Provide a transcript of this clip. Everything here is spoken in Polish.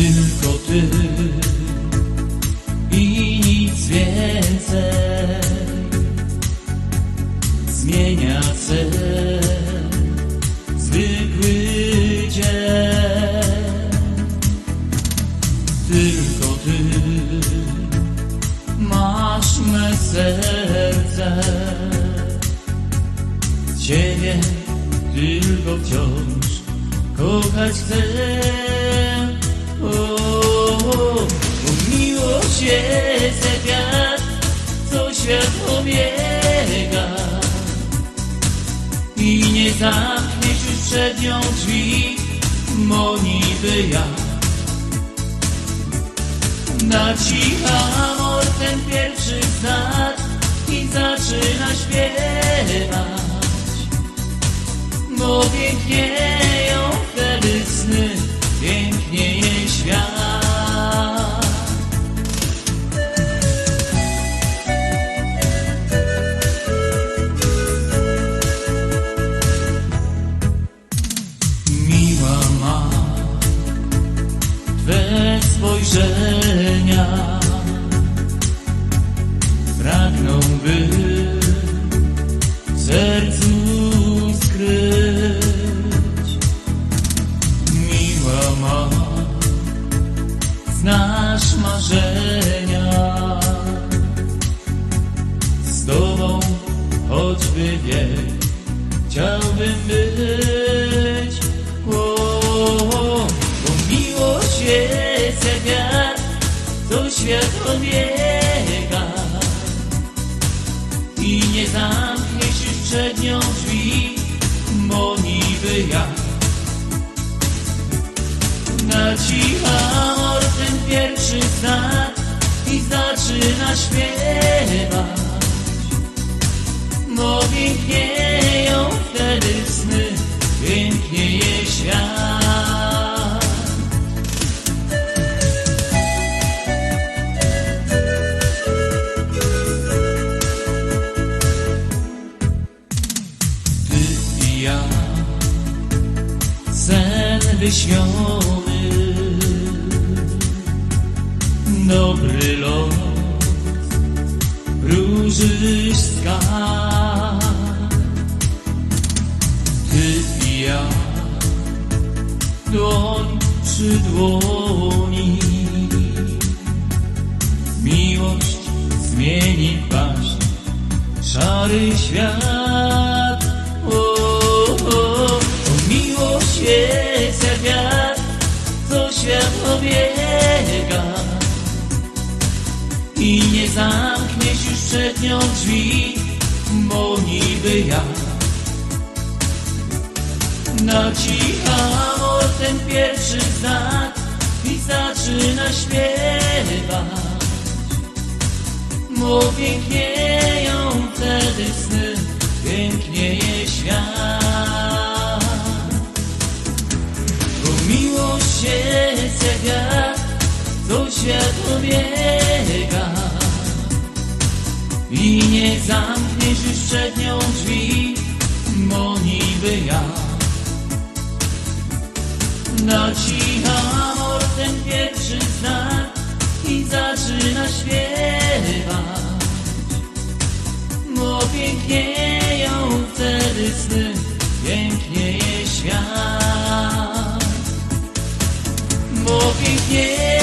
Tylko Ty i nic więcej. Zmienia cel zwykły dzień. Tylko Ty masz me serce. Ciebie tylko wciąż kochać chcę. Bo miłość jest jak wiatr, co świat obiega i nie zamkniesz już przed nią drzwi, mo niby ja. Na cicha amor ten pierwszy znak i zaczyna śpiewać. Bo pięknieją spojrzenia. Pragnął by w sercu skryć Miła ma Znasz marzenia. Z Tobą choćby wiek Chciałbym być. O, Bo jak wiatr Co świat obiega I nie zamkniesz już przed nią drzwi Bo niby ja Na cicha amor ten pierwszy znak I zaczyna śpiewać. Bo pięknieją wtedy sny, pięknieje sen wyśniony, dobry los wróżysz skarb. Ty i ja, dłoń przy dłoni, miłość zmieni paść, szary świat. I nie zamkniesz już przed nią drzwi, bo niby ja. Na cicha amor ten pierwszy znak i zaczyna śpiewać. Bo pięknieją wtedy sny, pięknieje świat. Bo miłość jest jak wiatr, co świat obiega i nie zamkniesz już przed nią drzwi, bo niby ja. Na cicha ten pierwszy znak i zaczyna śpiewać, bo pięknieją wtedy sny, pięknieje świat. Bo pięknieją